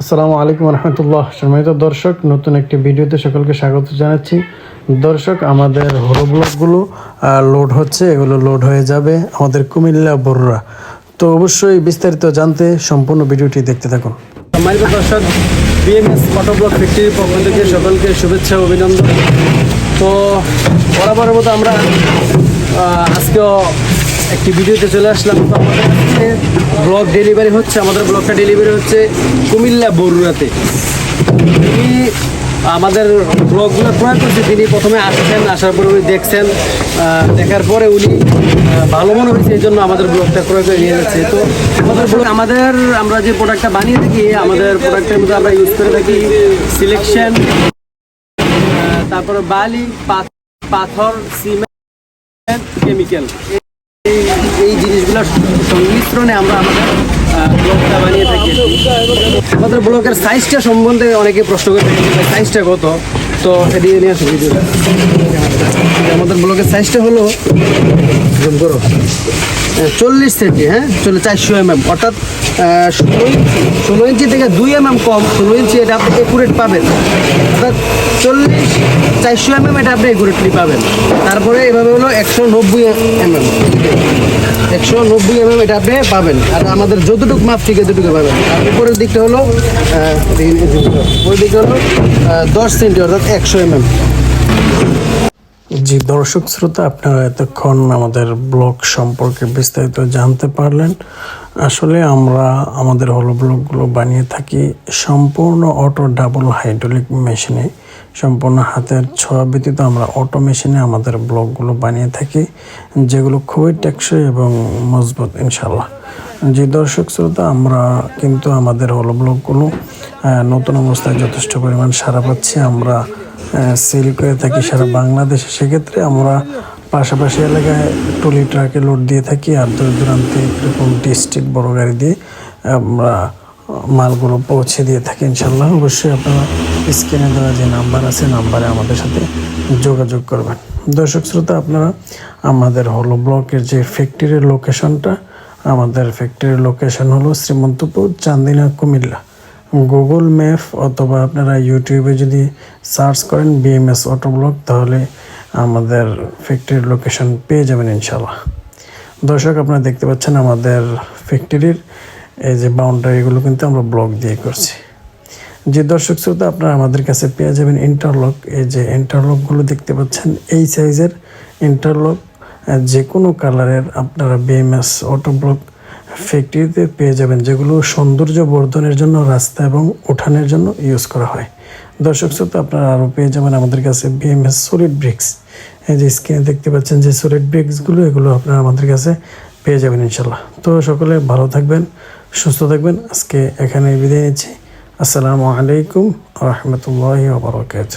আসসালামু আলাইকুম রহমতুল্লাহ। সম্মানিত দর্শক, নতুন একটি ভিডিওতে সকলকে স্বাগত জানাচ্ছি। দর্শক, আমাদের হলো ব্লগগুলো লোড হচ্ছে, এগুলো লোড হয়ে যাবে আমাদের কুমিল্লা বরুরা তো অবশ্যই বিস্তারিত জানতে সম্পূর্ণ ভিডিওটি দেখতে থাকুন। সম্মানিত দর্শক বিএমএস ফটোব্লক পক্ষ থেকে সকলকে শুভেচ্ছা, অভিনন্দন। তো, বরাবরের মতো আমরা আজকেও একটি ভিডিওতে চলে আসলাম। তো আমাদের ব্লগ ডেলিভারি হচ্ছে, আমাদের ব্লগটা ডেলিভারি হচ্ছে কুমিল্লা বরুড়াতে। তিনি আমাদের ব্লগগুলো ক্রয় করছে, তিনি প্রথমে আসছেন, আসার পরে উনি দেখছেন দেখার পরে উনি ভালো মনে হয়েছে, এই জন্য আমাদের ব্লগটা ক্রয় করে নিয়ে যাচ্ছে। তো আমাদের ব্লগ আমাদের আমরা যে প্রোডাক্টটা বানিয়ে থাকি, আমাদের প্রোডাক্টের মধ্যে আমরা ইউজ করে থাকি সিলেকশন তারপরে বালি, পাথ- পাথর সিমেন্ট কেমিক্যাল এই জিনিসগুলোর সংমিশ্রণে আমরা আমাদের ব্লগটা বানিয়ে থাকি। আমাদের ব্লগের সাইজটা সম্বন্ধে অনেকে প্রশ্ন করে সাইজটা কত? তো এটি নিয়ে ভিডিওটা। আমাদের ব্লগের সাইজটা হলো করো। চল্লিশ সেন্টি হ্যাঁ? চল্লিশ, চারশো এম এম অর্থাৎ ষোলো ইঞ্চি ষোলো ইঞ্চি থেকে দুই এম এম কম, ষোলো ইঞ্চি এটা আপনি একুরেট পাবেন। অর্থাৎ চল্লিশ, চারশো এম এম এটা আপনি একুরেটলি পাবেন। তারপরে এভাবে হলো একশো নব্বই এম এম একশো নব্বই এম এম এটা আপনি পাবেন। আর আমাদের যতটুকু মাপ ঠিক এতটুকু পাবেন। আর উপরের দিকটা হলো উপরের দিকটা হলো দশ সেন্টি, অর্থাৎ একশো এম এম জি, দর্শক শ্রোতা, আপনারা এতক্ষণ আমাদের ব্লগ সম্পর্কে বিস্তারিত জানতে পারলেন। আসলে আমরা আমাদের হলো ব্লগগুলো বানিয়ে থাকি সম্পূর্ণ অটো ডাবল হাইড্রোলিক মেশিনে। সম্পূর্ণ হাতের ছোঁয়া ব্যতীত আমরা অটো মেশিনে আমাদের ব্লগগুলো বানিয়ে থাকি, যেগুলো খুবই টেকসই এবং মজবুত ইনশাল্লাহ জি, দর্শক শ্রোতা, আমরা কিন্তু আমাদের হলো ব্লগগুলো নতুন অবস্থায় যথেষ্ট পরিমাণ সারা পাচ্ছি। আমরা সেল করে থাকি সারা বাংলাদেশে। সেক্ষেত্রে আমরা পাশাপাশি এলাকায় টলি ট্রাকে লোড দিয়ে থাকি আর দূর দূরান্তে এরকম ডিস্ট্রিক্ট বড় গাড়ি দিয়ে আমরা মালগুলো পৌঁছে দিয়ে থাকি ইনশাল্লাহ। অবশ্যই আপনারা স্ক্রিনে দেওয়া যে নাম্বার আছে নাম্বারে আমাদের সাথে যোগাযোগ করবেন। দর্শক শ্রোতা আপনারা আমাদের হলো ব্লকের যে ফ্যাক্টরির লোকেশনটা আমাদের ফ্যাক্টরির লোকেশন হলো শ্রীমন্তপুর চান্দিনা কুমিল্লা। গুগল ম্যাপ অথবা আপনারা ইউটিউবে যদি সার্চ করেন বিএমএস অটো ব্লগ তাহলে আমাদের ফ্যাক্টরির লোকেশন পেয়ে যাবেন ইনশাল্লাহ দর্শক, আপনারা দেখতে পাচ্ছেন আমাদের ফ্যাক্টরির এই যে বাউন্ডারিগুলো কিন্তু আমরা ব্লক দিয়ে করছি। যে দর্শক শ্রোতা, আপনারা আমাদের কাছে পেয়ে যাবেন ইন্টারলক এই যে ইন্টারলকগুলো দেখতে পাচ্ছেন, এই সাইজের ইন্টারলক যে কোনো কালারের আপনারা বিএমএস অটো ব্লক ফ্যাক্টরিতে পেয়ে যাবেন, যেগুলো সৌন্দর্য বর্ধনের জন্য, রাস্তা এবং উঠানের জন্য ইউজ করা হয়। দর্শক শ্রোতা, আপনারা আরও পেয়ে যাবেন আমাদের কাছে বিএমএস সলিড ব্রিক্স এই যে স্ক্রিনে দেখতে পাচ্ছেন যে সলিড ব্রিক্সগুলো এগুলো আপনারা আমাদের কাছে পেয়ে যাবেন ইনশাল্লাহ তো সকলে ভালো থাকবেন, সুস্থ থাকবেন। আজকে এখানে বিদায় নিচ্ছি। আসসালামু আলাইকুম রহমতুল্লাহ বারকাত